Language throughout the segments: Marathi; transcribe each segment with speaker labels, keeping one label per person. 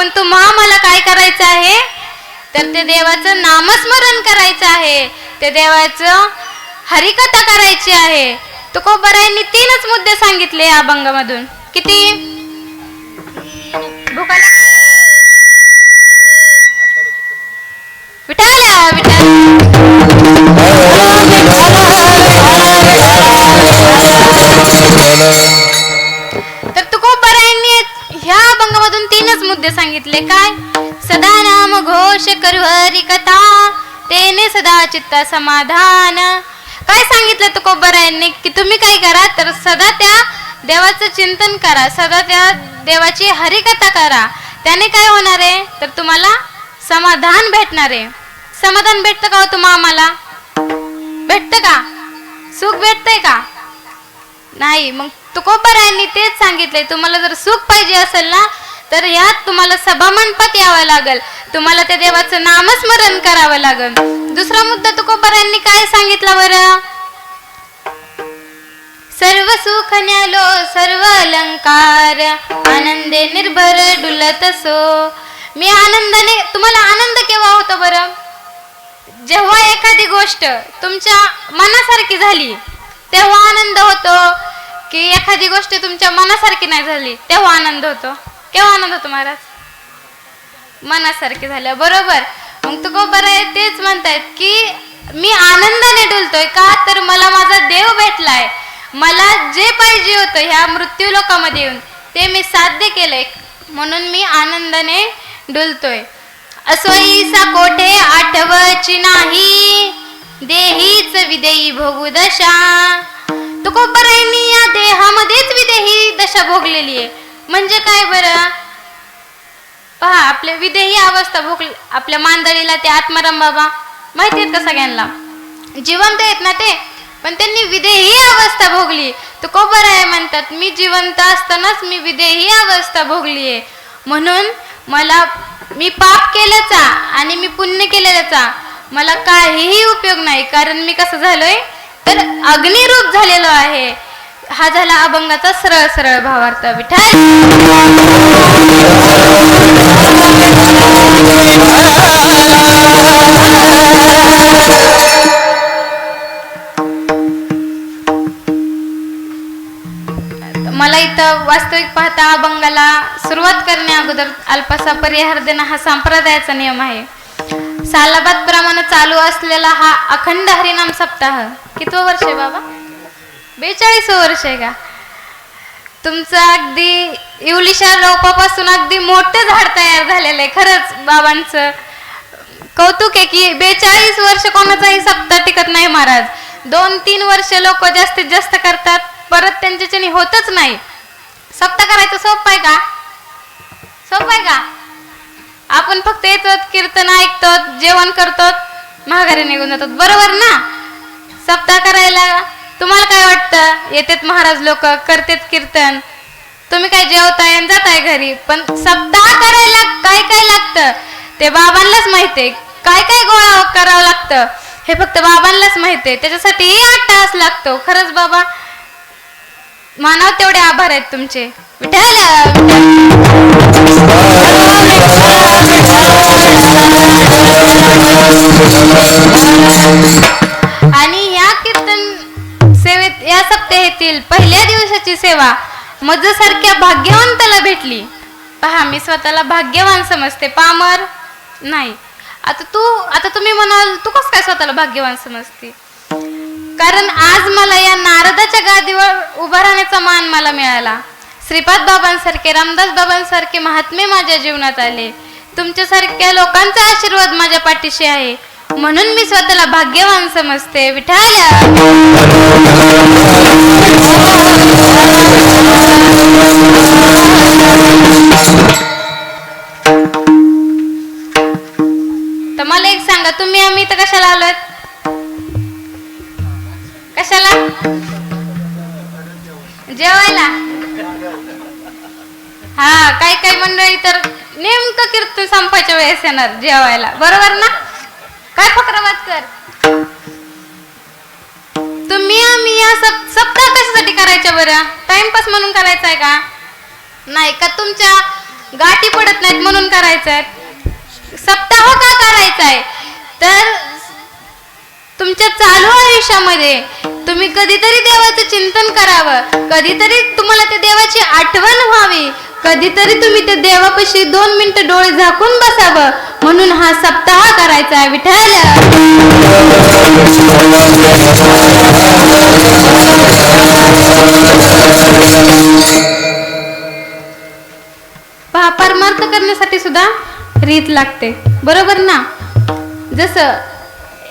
Speaker 1: येऊन मा मला काय करायचं आहे तर ते देवाचं नामस्मरण करायचं आहे ते देवाचं हरिकथा करायची आहे तुकोबरायांनी तीनच मुद्दे सांगितले या अभंगामधून किती भूका लाग- विठाला मुद्दे काय? सदा नाम घोष करू हरी कथा. तेने सदा चित्ता समाधान. काय सांगितलं तुकोबरायांनी की तुम्ही काय करा तर सदा त्या देवाचं चिंतन करा. सदा त्या देवाची हरिकथा करा. त्याने काय होणार आहे? तर तुम्हाला समाधान भेटणार आहे. समाधान भेटतं का हो तुम्हा आम्हाला? भेटतं का? सुख भेटतंय का? नाही मग तुकोबरायांनी तेच सांगितलंय. तुम्हाला जर सुख पाहिजे असेल ना तर यात तुम्हाला सभा मंडपात यावं लागेल. तुम्हाला त्या देवाचं नामस्मरण करावं लागेल. दुसरा मुद्दा तुकोबरायांनी काय सांगितलं बरं? सर्व सुख न्यालो सर्व अलंकार आनंदे निर्भर डुलत असो. मी आनंदाने तुम्हाला आनंद केव्हा होतो बरं? जेव्हा एखादी गोष्ट तुमच्या मनासारखी झाली तेव्हा आनंद होतो. की एखादी गोष्ट तुमच्या मनासारखी नाही झाली तेव्हा आनंद होतो. केव्हा आनंद होतो महाराज. मनासारखे झालं बरोबर. मग तू बरं आहे तेच म्हणतायत की मी आनंदाने डुलतोय का? तर मला माझा देव भेटलाय. मला जे पाहिजे होतं ह्या मृत्यू लोकामध्ये येऊन ते मी साध्य केलंय. म्हणून मी आनंदाने डुलतोय. असोईसा कोठे आठवची नाही. देहीच विदेही भोगू दशा. तुकोबरायांनी या देहामध्येच विदेही दशा भोगलेली आहे. म्हणजे काय बरं? पहा आपले विदेही अवस्था भोग आपल्या मांदळीला ते आत्माराम बाबा माहिती आहेत का सगळ्यांना? जिवंत आहेत ना ते? पण त्यांनी विदेही अवस्था भोगली. तुकोबर आहे म्हणतात मी जिवंत असतानाच मी विदेही अवस्था भोगली आहे म्हणून मला मी पाप केल्याचा आणि मी पुण्य केलेल्याचा मला काहीही उपयोग नाही. कारण मी कसं झालोय? तर अग्निरूप झालेलो आहे. हा झाला अभंगाचा सरळ सरळ भावार्थ विठाय मला इथं वास्तविक पाहता अभंगाला सुरुवात करण्या अगोदर अल्पासा परिहार देणं हा संप्रदायाचा नियम आहे. सालाबाद प्रमाणे चालू असलेला हा अखंड हरिनाम सप्ताह कितवं वर्ष आहे बाबा? बेचाळीस वर्ष आहे का? तुमचं अगदी इवलिशा रोपापासून अगदी मोठं झाड तयार झालेलं आहे खरंच बाबांचं. कौतुक आहे की बेचाळीस वर्ष कोणाचाही सप्ताह टिकत नाही महाराज. दोन तीन वर्ष लोक जास्तीत जास्त करतात परत त्यांच्याच्याने होतच नाही. सप्त करायचं सोपं आहे का? सोपं आहे का? आपण फक्त येतो कीर्तन ऐकतो जेवण करतो महागारी निघून जातात. बरोबर ना? सप्ताह करायला तुम्हाला काय वाटतं? येतेत महाराज लोक करतेत कीर्तन. तुम्ही काय जेवताय आणि जाताय घरी? पण सप्ताह करायला काय काय लागतं? ते बाबांनाच माहितीये काय काय गोळा करावं लागतं? हे फक्त बाबांनाच माहितीये त्याच्यासाठी आठ तास लागतो. खरंच बाबा मानव तेवढे आभार आहेत तुमचे. विठ्ठल! मजसारख्या भाग्यवंताला भेटली. पहा मी स्वतःला भाग्यवान समजते. पामर नाही. आता तू आता तुम्ही म्हणाल तू कस काय स्वतःला भाग्यवान समजते? कारण आज मला या नारदाच्या गादीवर उभा राहण्याचा मान मला मिळाला. श्रीपाद बाबांसारखे रामदास बाबांसारखे महात्मे माझ्या जीवनात आले. तुमच्यासारख्या लोकांचा आशीर्वाद माझ्या पाठीशी आहे. म्हणून मी स्वतःला भाग्यवान समजते विठाल्या तर मला एक सांगा तुम्ही आम्ही इथं कशाला आलोय? कशाला? जेवायला? हा काही काही मंडळी तर नेमकं कीर्तन संपायच्या वेळेस येणार जेवायला. बरोबर ना? काय फक्रवाद कर? तुम्ही आम्ही या सप सप्ताह कशासाठी करायच्या बरं? टाइमपास म्हणून करायचा आहे का? नाही का तुमच्या गाठी पडत नाहीत म्हणून करायचंय? सप्ताह हो का करायचाय? तर तुमच्या चालू आयुष्यामध्ये तुम्ही कधीतरी देवाचं चिंतन करावं. कधीतरी तुम्हाला त्या देवाची आठवण व्हावी. कधीतरी तुम्ही त्या देवापाशी दोन मिनिटं डोळे झाकून बसावं. म्हणून हा सप्ताह करायचा आहे पापारमार्थ पहा करण्यासाठी सुद्धा रीत लागते. बरोबर ना? जसं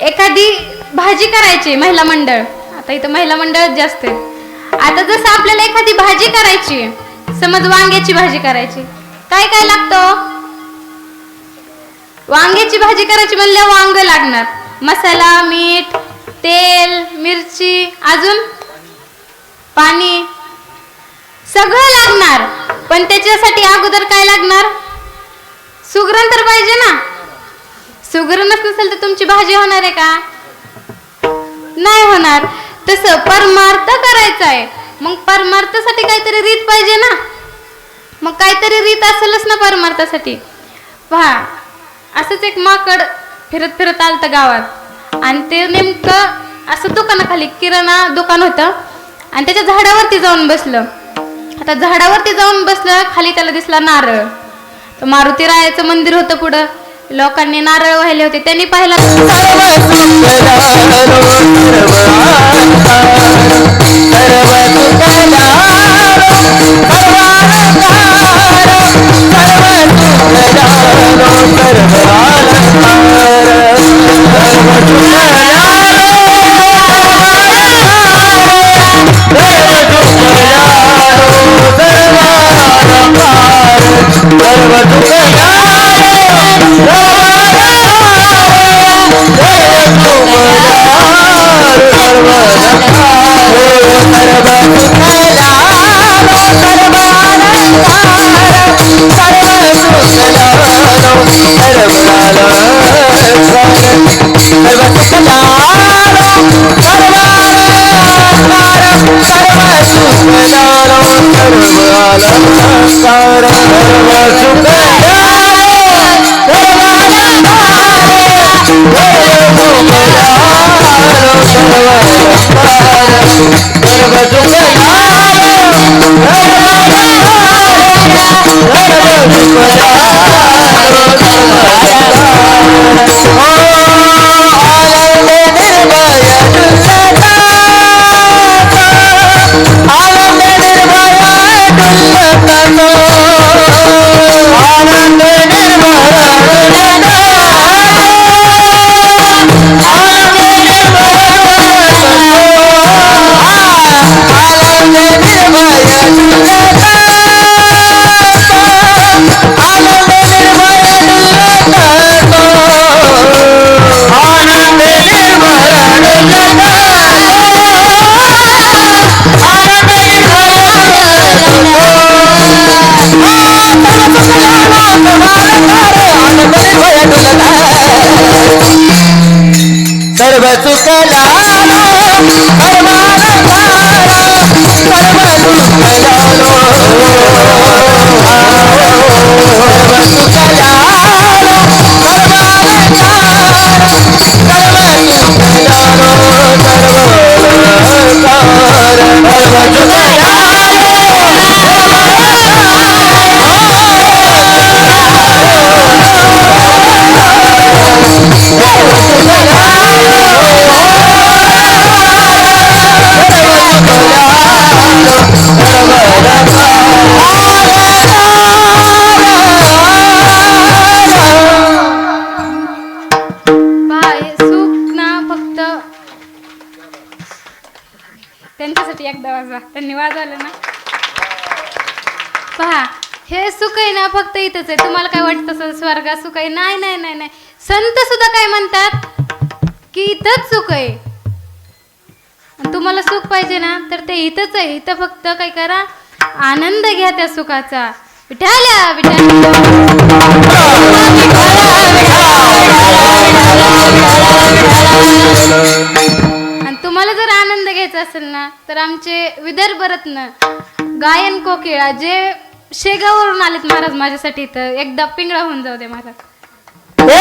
Speaker 1: एखादी भाजी करायची महिला मंडळ. आता इथं महिला मंडळच जास्त आहे आता जसं आपल्याला एखादी भाजी करायची समज वांग्याची भाजी करायची. काय काय लागतं? वांग्याची भाजी करायची म्हणल्यावर वांग लागणार. मसाला मीठ तेल मिरची अजून? पाणी. सगळं लागणार. पण त्याच्यासाठी अगोदर काय लागणार? सुगरण तर पाहिजे ना. सुगरणच नसेल तर तुमची भाजी होणार आहे का? नाही होणार. तसं परमार्थ करायचं आहे. मग परमार्थासाठी काहीतरी रीत पाहिजे ना. मग काहीतरी रीत असेलच ना परमार्थासाठी. पहा असंच एक माकड फिरत फिरत आलं गावात. आणि ते नेमकं असं दुकानाखाली किराणा दुकान होतं. आणि त्याच्या झाडावरती जाऊन बसलं. आता झाडावरती जाऊन बसलं खाली त्याला दिसला नारळ. तर मारुती रायाचं मंदिर होतं पुढं. लोकांनी नारळ वाहिले होते. त्यांनी पाहिला
Speaker 2: सर्व
Speaker 1: वा धन्यवाद झालं ना पहा हे सुख आहे ना फक्त इथंच आहे तुम्हाला काय वाटतं असं स्वर्गात सुख आहे नाही नाही नाही नाही संत सुद्धा काय म्हणतात की इथंच सुख आहे तुम्हाला सुख पाहिजे ना तर ते इथंच आहे इथं फक्त काय करा आनंद घ्या त्या सुखाचा विठाल्या विठाल्या तुम्हाला जर आनंद घ्यायचा असेल ना तर आमचे विदर्भ रत्न गायन कोकिळा जे शेगावरून आलेत महाराज माझ्यासाठी तर एकदा पिंगळा होऊन जाऊ दे महाराज.
Speaker 2: हो